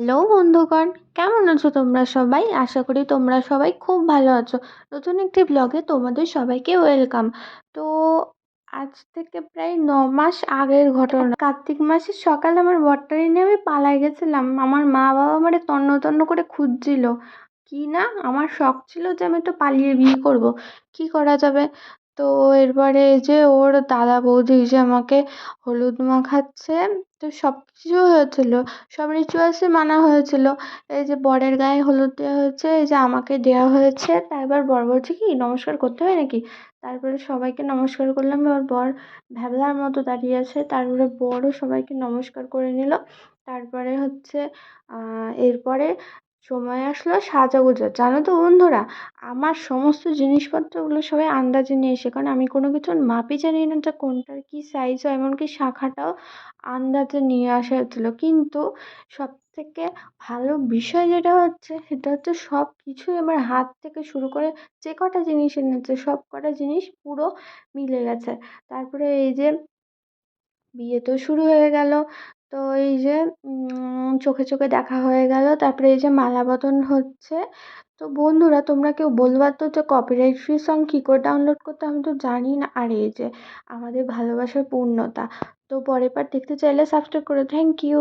Hello বন্ধুগণ, কেমন আছো তোমরা সবাই? আশা করি তোমরা সবাই খুব ভালো আছো। নতুন একটি ব্লগে তোমাদের সবাইকে ওয়েলকাম তো আজ থেকে প্রায় ন মাস আগের ঘটনা। কার্তিক মাসের সকালে আমার বরটারি নিয়ে আমি পালাই গেছিলাম। আমার মা বাবা আমারে তন্ন তন্ন করে খুঁজছিল। কি না, আমার শখ ছিল যে আমি একটু পালিয়ে বিয়ে করব। কি করা যাবে? তো এরপরে যে ওর দাদা বৌদি যে আমাকে হলুদ মাখাচ্ছে তো সব কিছু হয়েছিল। সব রিচুয়ালসই মানা হয়েছিল। এই যে বরের গায়ে হলুদ দেওয়া হয়েছে, এই যে আমাকে দেওয়া হয়েছে, তারপর বর বলছে কি, নমস্কার করতে হয় নাকি? তারপরে সবাইকে নমস্কার করলাম, এবার বর ভ্যাবলার মতো দাঁড়িয়ে আছে। তারপরে বরও সবাইকে নমস্কার করে নিল। তারপরে হচ্ছে এরপরে সময় আসলো সাজাগোজার জানো তো বন্ধুরা, আমার সমস্ত জিনিসপত্রগুলো সবাই আন্দাজে নিয়ে এসে কারণ আমি কোনো কিছুর মাপই জানি না যে কোনটার কী সাইজ হয়, এমনকি শাখাটাও আন্দাজে নিয়ে আসা হচ্ছিল। কিন্তু সবথেকে ভালো বিষয় যেটা হচ্ছে, সেটা হচ্ছে সব কিছুই আমার হাত থেকে শুরু করে যে কটা জিনিস এনেছে সব কটা জিনিস পুরো মিলে গেছে। তারপরে এই যে বিয়ে তো শুরু হয়ে গেল তো এই যে চোখে চোখে দেখা হয়ে গেল। তারপরে এই যে মালা বদল হচ্ছে। তো বন্ধুরা, তোমরা কেউ বলবা তো যে কপিরাইট ফ্রি সং কী করে ডাউনলোড করতে আমি তো জানি না। আর এই যে, আমাদের ভালোবাসার পূর্ণতা। তো পরের বার দেখতে চাইলে সাবস্ক্রাইব করো। Thank you